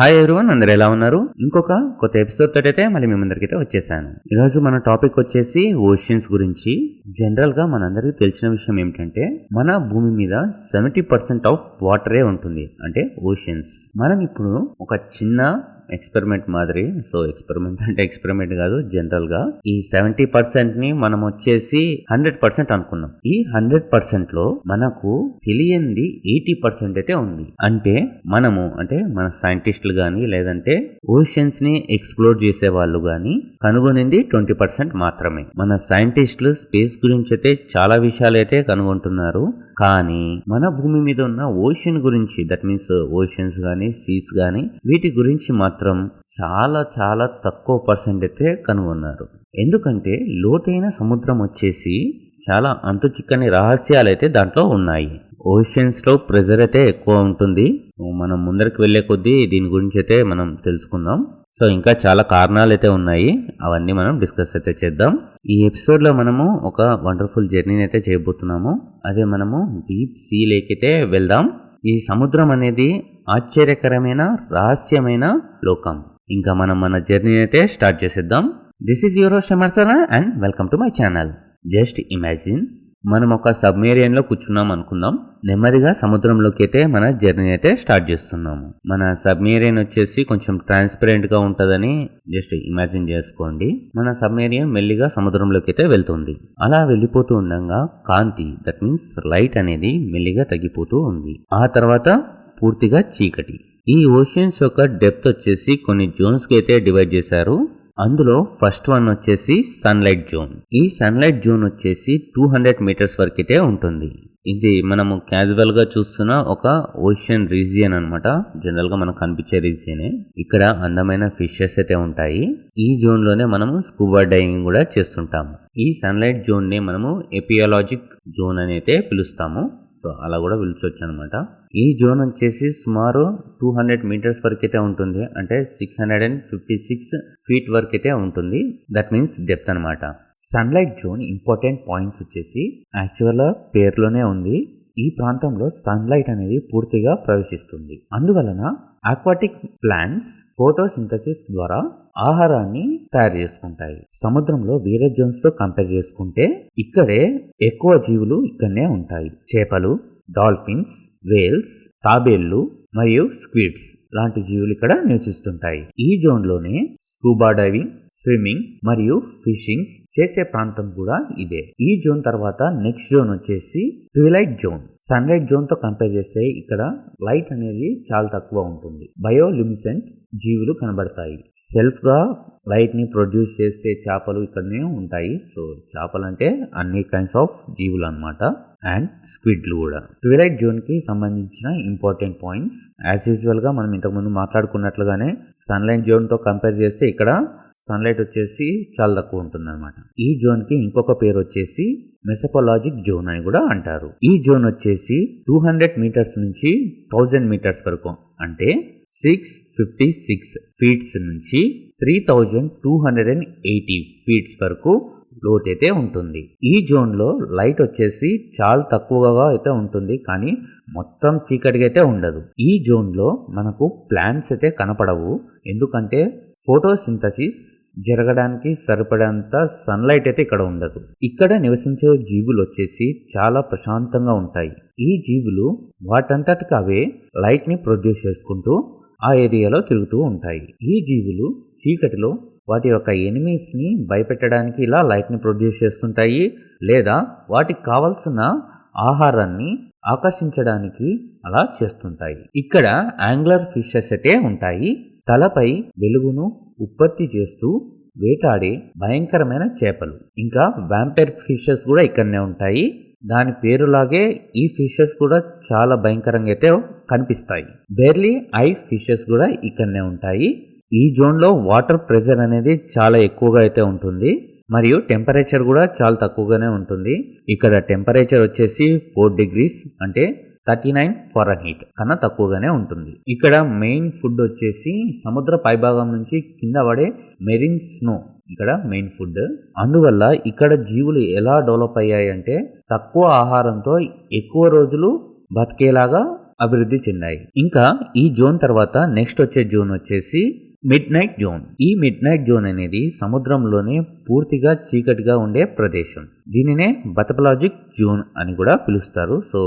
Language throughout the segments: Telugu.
హాయ్ ఎవరివన్ అందరు ఎలా ఉన్నారు? ఇంకొక కొత్త ఎపిసోడ్ తోటైతే మళ్ళీ మేమందరికైతే వచ్చేసాను. ఈరోజు మన టాపిక్ వచ్చేసి ఓషన్స్ గురించి. జనరల్గా మనందరికీ తెలిసిన విషయం ఏమిటంటే మన భూమి మీద సెవెంటీ పర్సెంట్ ఆఫ్ వాటరే ఉంటుంది. అంటే ఓషన్స్ మనం ఇప్పుడు ఒక చిన్న ఎక్స్పెరిమెంట్ మాదిరి. సో ఎక్స్పెరిమెంట్ అంటే ఎక్స్పెరిమెంట్ కాదు జనరల్గా ఈ సెవెంటీ పర్సెంట్ని మనం వచ్చేసి హండ్రెడ్ పర్సెంట్ అనుకుందాం. ఈ హండ్రెడ్ పర్సెంట్లో మనకు తెలియంది ఎయిటీ పర్సెంట్ అయితే ఉంది. అంటే మనము అంటే మన సైంటిస్టులు గాని లేదంటే ఓషన్స్ని ఎక్స్ప్లోర్ చేసే వాళ్ళు గాని కనుగొనింది ట్వంటీ పర్సెంట్ మాత్రమే. మన సైంటిస్టులు స్పేస్ గురించి అయితే చాలా విషయాలు అయితే కనుగొంటున్నారు. కానీ మన భూమి మీద ఉన్న ఓషన్ గురించి దట్ మీన్స్ ఓషన్స్ గానీ సీస్ గానీ వీటి గురించి మాత్రం చాలా చాలా తక్కువ పర్సెంట్ అయితే కనుగొన్నారు. ఎందుకంటే లోతైన సముద్రం వచ్చేసి చాలా అంతు చిక్కని రహస్యాలు అయితే దాంట్లో ఉన్నాయి. ఓషన్స్లో ప్రెజర్ అయితే ఎక్కువ ఉంటుంది. మనం ముందరికి వెళ్ళే కొద్దీ దీని గురించి అయితే మనం తెలుసుకుందాం. సో ఇంకా చాలా కారణాలు అయితే ఉన్నాయి. అవన్నీ మనం డిస్కస్ అయితే చేద్దాం. ఈ ఎపిసోడ్లో మనము ఒక వండర్ఫుల్ జర్నీని అయితే చేయబోతున్నాము. అదే మనము డీప్ సీ లేక్ అయితే వెళ్దాం. ఈ సముద్రం అనేది ఆశ్చర్యకరమైన రహస్యమైన లోకం. ఇంకా మనం మన జర్నీ అయితే స్టార్ట్ చేసేద్దాం. This is your షమర్సనా and welcome to my channel just imagine మనం ఒక సబ్మెరియన్లో కూర్చున్నాం అనుకుందాం. నెమ్మదిగా సముద్రంలోకి అయితే మన జర్నీ అయితే స్టార్ట్ చేస్తున్నాము. మన సబ్మేరియన్ వచ్చేసి కొంచెం ట్రాన్స్పరెంట్గా జస్ట్ ఇమాజిన్ చేసుకోండి. మన సబ్మేరియన్ మెల్లిగా సముద్రంలోకి అయితే వెళ్తుంది. అలా వెళ్ళిపోతూ ఉండగా కాంతి దట్ మీన్స్ లైట్ అనేది మెల్లిగా తగ్గిపోతూ ఉంది. ఆ తర్వాత పూర్తిగా చీకటి. ఈ ఓషన్స్ యొక్క డెప్త్ వచ్చేసి కొన్ని జోన్స్కి అయితే డివైడ్ చేశారు. అందులో ఫస్ట్ వన్ వచ్చేసి సన్లైట్ జోన్. ఈ సన్లైట్ జోన్ వచ్చేసి టూ హండ్రెడ్ మీటర్స్ వరకు అయితే ఉంటుంది. ఇది మనము క్యాజువల్గా చూస్తున్న ఒక ఓషన్ రీజియన్ అనమాట జనరల్గా మనకు కనిపించే రీజియనే. ఇక్కడ అందమైన ఫిషెస్ అయితే ఉంటాయి. ఈ జోన్లోనే మనము స్కూబా డైవింగ్ కూడా చేస్తుంటాము. ఈ సన్లైట్ జోన్ని మనము ఎపియాలజిక్ జోన్ అని అయితే పిలుస్తాము. సో అలా కూడా పిలిచొచ్చు అనమాట ఈ జోన్ వచ్చేసి సుమారు టూ హండ్రెడ్ మీటర్స్ వరకు అయితే ఉంటుంది. అంటే six hundred and fifty six feet వరకు అయితే ఉంటుంది. దట్ మీన్స్ డెప్త్ అనమాట సన్లైట్ జోన్ ఇంపార్టెంట్ పాయింట్స్ వచ్చేసి యాక్చువల్ పేర్లోనే ఉంది. ఈ ప్రాంతంలో సన్లైట్ అనేది పూర్తిగా ప్రవేశిస్తుంది. అందువలన ఆక్వాటిక్ ప్లాంట్స్ ఫోటోసింథసిస్ ద్వారా ఆహారాన్ని తయారు చేసుకుంటాయి. సముద్రంలో వేరే జోన్స్తో కంపేర్ చేసుకుంటే ఇక్కడే ఎక్కువ జీవులు ఇక్కడనే ఉంటాయి. చేపలు డాల్ఫిన్స్ వేల్స్ తాబేళ్ళు మరియు స్క్విడ్స్ లాంటి జీవులు ఇక్కడ నివసిస్తుంటాయి. ఈ జోన్లోనే స్కూబా డైవింగ్ స్విమ్మింగ్ మరియు ఫిషింగ్ చేసే ప్రాంతం కూడా ఇదే. ఈ జోన్ తర్వాత నెక్స్ట్ జోన్ వచ్చేసి ట్విలైట్ జోన్. సన్లైట్ జోన్తో కంపేర్ చేస్తే ఇక్కడ లైట్ అనేది చాలా తక్కువ ఉంటుంది. బయోలిమిసెంట్ జీవులు కనబడతాయి. సెల్ఫ్గా లైట్ని ప్రొడ్యూస్ చేసే చేపలు ఇక్కడనే ఉంటాయి. సో చేపలు అంటే అన్ని కైండ్స్ ఆఫ్ జీవులు అనమాట అండ్ స్క్విడ్లు కూడా. ట్విలైట్ జోన్కి సంబంధించిన ఇంపార్టెంట్ పాయింట్స్. యాజ్ యూజువల్గా మనం ఇంతకుముందు మాట్లాడుకున్నట్లుగానే సన్లైట్ జోన్తో కంపేర్ చేస్తే ఇక్కడ సన్లైట్ వచ్చేసి చాలా తక్కువ ఉంటుంది అనమాట ఈ జోన్కి ఇంకొక పేరు వచ్చేసి మెసపోలాజిక్ జోన్ అని కూడా అంటారు. ఈ జోన్ వచ్చేసి టూ హండ్రెడ్ మీటర్స్ నుంచి థౌజండ్ మీటర్స్ వరకు. అంటే సిక్స్ ఫిఫ్టీ సిక్స్ ఫీట్స్ నుంచి three thousand two hundred and eighty feets వరకు లోతైతే ఉంటుంది. ఈ జోన్లో లైట్ వచ్చేసి చాలా తక్కువగా అయితే ఉంటుంది కానీ మొత్తం చీకటిగా అయితే ఉండదు. ఈ జోన్లో మనకు ప్లాంట్స్ అయితే కనపడవు. ఎందుకంటే ఫోటోసింథసిస్ జరగడానికి సరిపడేంత సన్లైట్ అయితే ఇక్కడ ఉండదు. ఇక్కడ నివసించే జీవులు వచ్చేసి చాలా ప్రశాంతంగా ఉంటాయి. ఈ జీవులు వాటంతటికి అవే లైట్ని ప్రొడ్యూస్ చేసుకుంటూ ఆ ఏరియాలో తిరుగుతూ ఉంటాయి. ఈ జీవులు చీకటిలో వాటి యొక్క ఎనిమీస్ని భయపెట్టడానికి ఇలా లైట్ని ప్రొడ్యూస్ చేస్తుంటాయి లేదా వాటికి కావలసిన ఆహారాన్ని ఆకర్షించడానికి అలా చేస్తుంటాయి. ఇక్కడ యాంగ్లర్ ఫిషెస్ అయితే ఉంటాయి. తలపై వెలుగును ఉత్పత్తి చేస్తూ వేటాడే భయంకరమైన చేపలు. ఇంకా వ్యాంపైర్ ఫిషెస్ కూడా ఇక్కడనే ఉంటాయి. దాని పేరులాగే ఈ ఫిషెస్ కూడా చాలా భయంకరంగా అయితే కనిపిస్తాయి. బేర్లీ ఐ ఫిషెస్ కూడా ఇక్కడనే ఉంటాయి. ఈ జోన్లో వాటర్ ప్రెషర్ అనేది చాలా ఎక్కువగా అయితే ఉంటుంది. మరియు టెంపరేచర్ కూడా చాలా తక్కువగానే ఉంటుంది. ఇక్కడ టెంపరేచర్ వచ్చేసి ఫోర్ డిగ్రీస్ అంటే థర్టీ నైన్ ఫారెన్ హీట్ కన్నా తక్కువగానే ఉంటుంది. ఇక్కడ మెయిన్ ఫుడ్ వచ్చేసి సముద్ర పైభాగం నుంచి కింద పడే మెరిన్ స్నో ఇక్కడ మెయిన్ ఫుడ్ అందువల్ల ఇక్కడ జీవులు ఎలా డెవలప్ అయ్యాయి అంటే తక్కువ ఆహారంతో ఎక్కువ రోజులు బతికేలాగా అభివృద్ధి చెందాయి. ఇంకా ఈ జోన్ తర్వాత నెక్స్ట్ వచ్చే జోన్ వచ్చేసి మిడ్ నైట్ జోన్ ఈ మిడ్ నైట్ జోన్ అనేది సముద్రంలోనే పూర్తిగా చీకటిగా ఉండే ప్రదేశం. దీనినే బతపలాజిక్ జోన్ అని కూడా పిలుస్తారు. సో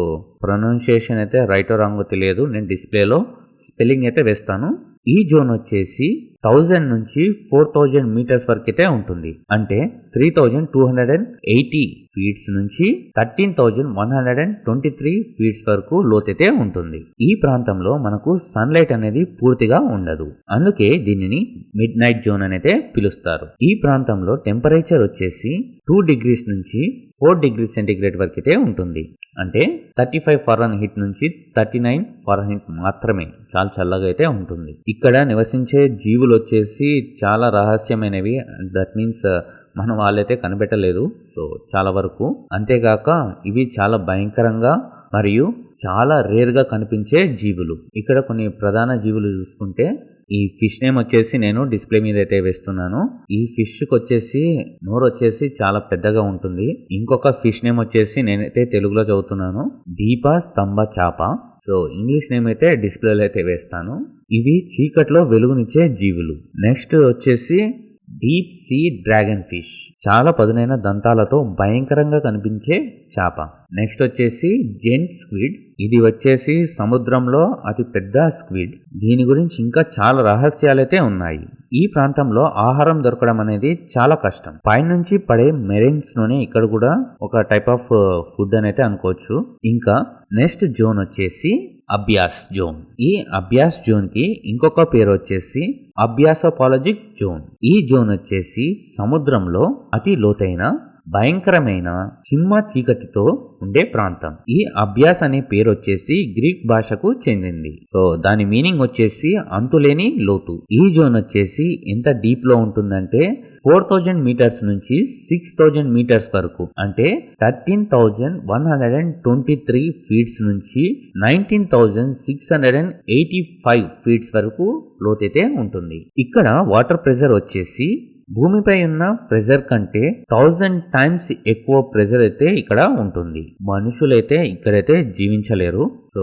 ప్రొనౌన్సియేషన్ అయితే రైట్ రాంగ్ తెలియదు. నేను డిస్ప్లేలో స్పెల్లింగ్ అయితే వేస్తాను. ఈ జోన్ వచ్చేసి థౌజండ్ నుంచి ఫోర్ థౌజండ్ మీటర్స్ వరకు అయితే ఉంటుంది. అంటే three thousand two hundred and eighty feets నుంచి thirteen thousand one hundred and twenty three feets వరకు లోతైతే ఉంటుంది. ఈ ప్రాంతంలో మనకు సన్లైట్ అనేది పూర్తిగా ఉండదు. అందుకే దీనిని మిడ్ నైట్ జోన్ అనేది పిలుస్తారు. ఈ ప్రాంతంలో టెంపరేచర్ వచ్చేసి టూ డిగ్రీస్ నుంచి ఫోర్ డిగ్రీ సెంటీగ్రేడ్ వరకు అయితే ఉంటుంది. అంటే థర్టీ ఫైవ్ ఫారెన్ హిట్ నుంచి థర్టీ నైన్ ఫారెన్ హిట్ మాత్రమే చాలా చల్లగా అయితే ఉంటుంది. ఇక్కడ నివసించే జీవులు వచ్చేసి చాలా రహస్యమైనవి. దట్ మీన్స్ uh, మనం వాళ్ళైతే కనిపెట్టలేదు. సో చాలా వరకు. అంతేగాక ఇవి చాలా భయంకరంగా మరియు చాలా రేర్గా కనిపించే జీవులు. ఇక్కడ కొన్ని ప్రధాన జీవులు చూసుకుంటే ఈ ఫిష్ నేమ్ వచ్చేసి నేను డిస్ప్లే మీద అయితే వేస్తున్నాను. ఈ ఫిష్కి వచ్చేసి నోరు వచ్చేసి చాలా పెద్దగా ఉంటుంది. ఇంకొక ఫిష్ నేమ్ వచ్చేసి నేనైతే తెలుగులో చదువుతున్నాను. దీప స్తంభ చాప సో ఇంగ్లీష్ నేమ్ అయితే డిస్ప్లేలో అయితే వేస్తాను. ఇవి చీకట్లో వెలుగునిచ్చే జీవులు. నెక్స్ట్ వచ్చేసి డీప్ సీ డ్రాగన్ ఫిష్ చాలా పదునైన దంతాలతో భయంకరంగా కనిపించే చేప. నెక్స్ట్ వచ్చేసి జెంట్ స్క్విడ్. ఇది వచ్చేసి సముద్రంలో అతి పెద్ద స్క్విడ్. దీని గురించి ఇంకా చాలా రహస్యాలైతే ఉన్నాయి. ఈ ప్రాంతంలో ఆహారం దొరకడం అనేది చాలా కష్టం. పైనుంచి పడే మెరైన్స్లోనే ఇక్కడ కూడా ఒక టైప్ ఆఫ్ ఫుడ్ అని అయితే అనుకోవచ్చు. ఇంకా నెక్స్ట్ జోన్ వచ్చేసి అభ్యాస్ జోన్. ఈ అభ్యాస్ జోన్కి ఇంకొక పేరు వచ్చేసి అభ్యాసపాలజిక్ జోన్. ఈ జోన్ వచ్చేసి సముద్రంలో అతి లోతైన భయంకరమైన చిమ్మ చీకటితో ఉండే ప్రాంతం. ఈ అభ్యాస్ అనే పేరు వచ్చేసి గ్రీక్ భాషకు చెందింది. సో దాని మీనింగ్ వచ్చేసి అంతులేని లోతు. ఈ జోన్ వచ్చేసి ఎంత డీప్లో ఉంటుందంటే ఫోర్ థౌజండ్ మీటర్స్ నుంచి సిక్స్ థౌజండ్ మీటర్స్ వరకు. అంటే thirteen thousand one hundred and twenty three feets నుంచి nineteen thousand six hundred and eighty five feets వరకు లోతైతే ఉంటుంది. ఇక్కడ వాటర్ ప్రెషర్ వచ్చేసి భూమిపై ఉన్న ప్రెజర్ కంటే థౌజండ్ టైమ్స్ ఎక్కువ ప్రెజర్ అయితే ఇక్కడ ఉంటుంది. మనుషులైతే ఇక్కడైతే జీవించలేరు. సో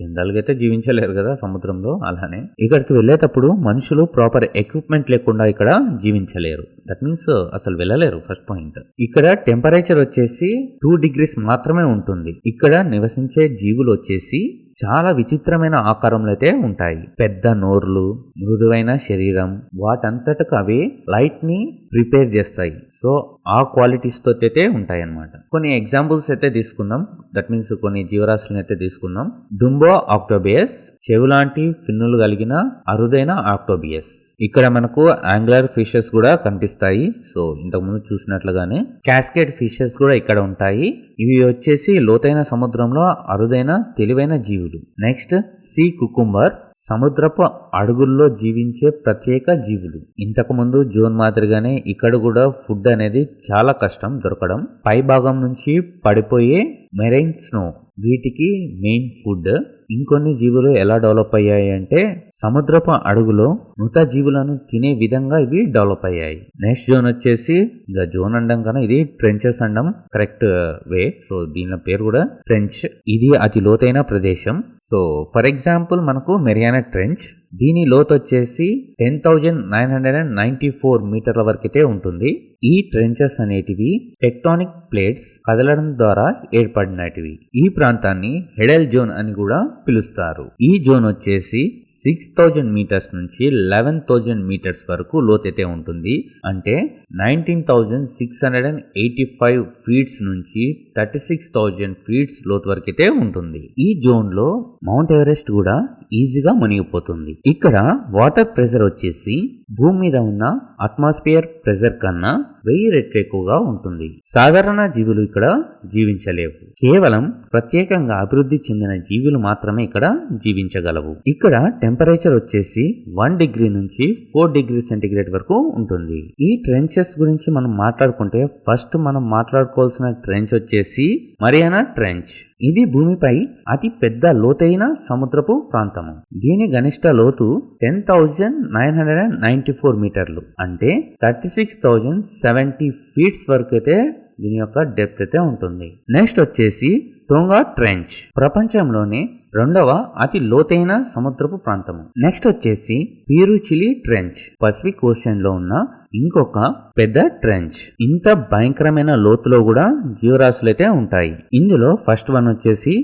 జనరల్గా అయితే జీవించలేరు కదా సముద్రంలో అలానే. ఇక్కడికి వెళ్ళేటప్పుడు మనుషులు ప్రాపర్ ఎక్విప్మెంట్ లేకుండా ఇక్కడ జీవించలేరు. దట్ మీన్స్ అసలు వెళ్ళలేరు ఫస్ట్ పాయింట్. ఇక్కడ టెంపరేచర్ వచ్చేసి టూ డిగ్రీస్ మాత్రమే ఉంటుంది. ఇక్కడ నివసించే జీవులు వచ్చేసి చాలా విచిత్రమైన ఆకారంలో అయితే ఉంటాయి. పెద్ద నోర్లు మృదువైన శరీరం వాటంతటకు అవి లైట్ని ప్రిపేర్ చేస్తాయి. సో ఆ క్వాలిటీస్తో అయితే ఉంటాయి అన్నమాట కొన్ని ఎగ్జాంపుల్స్ అయితే తీసుకుందాం. దట్ మీన్స్ కొన్ని జీవరాశులను అయితే తీసుకుందాం. డుంబో ఆక్టోబియస్ చెవులాంటి ఫిన్నులు కలిగిన అరుదైన ఆక్టోబియస్. ఇక్కడ మనకు యాంగులర్ ఫిషెస్ కూడా కనిపిస్తాయి. సో ఇంతకుముందు చూసినట్లుగానే క్యాస్కేట్ ఫిషెస్ కూడా ఇక్కడ ఉంటాయి. ఇవి వచ్చేసి లోతైన సముద్రంలో అరుదైన తెలివైన జీవులు. నెక్స్ట్ సీ కుకుంబర్ సముద్రపు అడుగుల్లో జీవించే ప్రత్యేక జీవులు. ఇంతకు ముందు జోన్ మాదిరిగానే ఇక్కడ కూడా ఫుడ్ అనేది చాలా కష్టం దొరకడం పై భాగం నుంచి పడిపోయే మెరైన్ స్నో వీటికి మెయిన్ ఫుడ్. ఇంకొన్ని జీవులు ఎలా డెవలప్ అయ్యాయి అంటే సముద్రపు అడుగులో మృత జీవులను తినే విధంగా ఇవి డెవలప్ అయ్యాయి. నెక్స్ట్ జోన్ వచ్చేసి ఇంకా జోన్ అండం కన్నా ఇది ట్రెంచెస్ అండం కరెక్ట్ వే సో దీని పేరు కూడా ట్రెంచ్ ఇది అతి లోతైన ప్రదేశం. సో ఫర్ ఎగ్జాంపుల్ మనకు మెరియానా ట్రెంచ్ దీని లోతు వచ్చేసి ten thousand nine hundred and ninety four మీటర్ల వరకైతే ఉంటుంది. ఈ ట్రెంచెస్ అనేటివి టెక్టానిక్ ప్లేట్స్ కదలడం ద్వారా ఏర్పడినటివి. ఈ ప్రాంతాన్ని హెడెల్ జోన్ అని కూడా పిలుస్తారు. ఈ జోన్ వచ్చేసి సిక్స్ థౌజండ్ మీటర్స్ నుంచి లెవెన్ థౌజండ్ మీటర్స్ వరకు లోతైతే ఉంటుంది. అంటే nineteen thousand six hundred and eighty five feets నుంచి థర్టీ సిక్స్ థౌజండ్ ఫీట్స్ లోతు వరకైతే ఉంటుంది. ఈ జోన్లో మౌంట్ ఎవరెస్ట్ కూడా ఈజీగా మునిగిపోతుంది. ఇక్కడ వాటర్ ప్రెషర్ వచ్చేసి భూమి మీద ఉన్న అట్మాస్ఫియర్ ప్రెషర్ కన్నా వెయ్యి రెట్లు ఎక్కువగా ఉంటుంది. సాధారణ జీవులు ఇక్కడ జీవించలేవు. కేవలం ప్రత్యేకంగా అభివృద్ధి చెందిన జీవులు మాత్రమే ఇక్కడ జీవించగలవు. ఇక్కడ టెంపరేచర్ వచ్చేసి వన్ డిగ్రీ నుంచి ఫోర్ డిగ్రీ సెంటిగ్రేడ్ వరకు ఉంటుంది. ఈ ట్రెంచెస్ గురించి మనం మాట్లాడుకుంటే ఫస్ట్ మనం మాట్లాడుకోవాల్సిన ట్రెంచ్ వచ్చేసి మరియానా ట్రెంచ్ ఇది భూమిపై అతి పెద్ద లోతైన సముద్రపు ప్రాంతం. ప్రాంతము దీని గనిష్ట లోతు ten thousand nine hundred and ninety four మీటర్లు. అంటే thirty six thousand seventy feets వరకు అయితే దీని యొక్క డెప్త్ అయితే ఉంటుంది. నెక్స్ట్ వచ్చేసి టోంగా ట్రెంచ్ ప్రపంచంలోనే రెండవ అతి లోతైన సముద్రపు ప్రాంతము. నెక్స్ట్ వచ్చేసి పీరుచిలి ట్రెంచ్ పసిఫిక్ ఓషన్లో ఉన్న ఇంకొక పెద్ద ట్రెంచ్ ఇంత భయంకరమైన లోతులో కూడా జీవరాశులు అయితే ఉంటాయి. ఇందులో ఫస్ట్ వన్ వచ్చేసి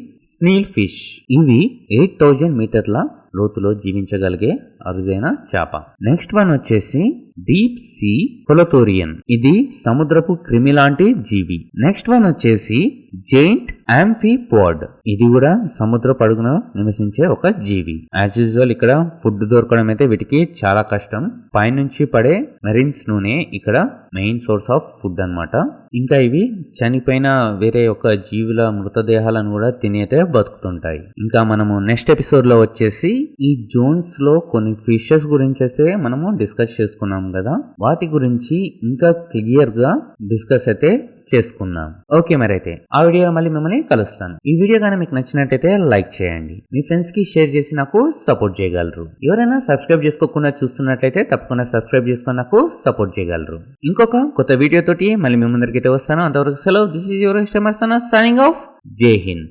స్నీల్ ఫిష్. ఇవి ఎయిట్ థౌజండ్ మీటర్ల లోతులో జీవించగలిగే అరుదైన చేప. నెక్స్ట్ వన్ వచ్చేసి డీప్ సీ కొలతోరియన్. ఇది సముద్రపు క్రిమి లాంటి జీవి. నెక్స్ట్ వన్ వచ్చేసి జైంట్ ఆంఫీపోడ్. ఇది కూడా సముద్ర పడుగున నివసించే ఒక జీవి. యాజ్ యూజువల్ ఇక్కడ ఫుడ్ దొరకడం అయితే వీటికి చాలా కష్టం. పైనుంచి పడే మెరిన్స్ నూనె ఇక్కడ మెయిన్ సోర్స్ ఆఫ్ ఫుడ్ అన్నమాట. ఇంకా ఇవి చనిపోయిన వేరే ఒక జీవుల మృతదేహాలను కూడా తినేతే బతుకుతుంటాయి. ఇంకా మనము నెక్స్ట్ ఎపిసోడ్లో వచ్చేసి ఈ జోన్స్లో కొన్ని ఫిషెస్ గురించి అయితే మనము డిస్కస్ చేసుకున్నాం కదా వాటి గురించి ఇంకా క్లియర్గా డిస్కస్ అయితే చేసుకుందాం. ఓకే మరి అయితే ఆ వీడియో మళ్ళీ మిమ్మల్ని కలుస్తాను. ఈ వీడియో కానీ మీకు నచ్చినట్టయితే లైక్ చేయండి. మీ ఫ్రెండ్స్కి షేర్ చేసి నాకు సపోర్ట్ చేయగలరు. ఎవరైనా సబ్స్క్రైబ్ చేసుకోకుండా చూస్తున్నట్లయితే తప్పకుండా సబ్స్క్రైబ్ చేసుకొని నాకు సపోర్ట్ చేయగలరు. ఇంకొక కొత్త వీడియో తోటి మళ్ళీ మీ ముందరికి అయితే వస్తాను. అంతవరకు సెలవు. This is your signing off జై హింద్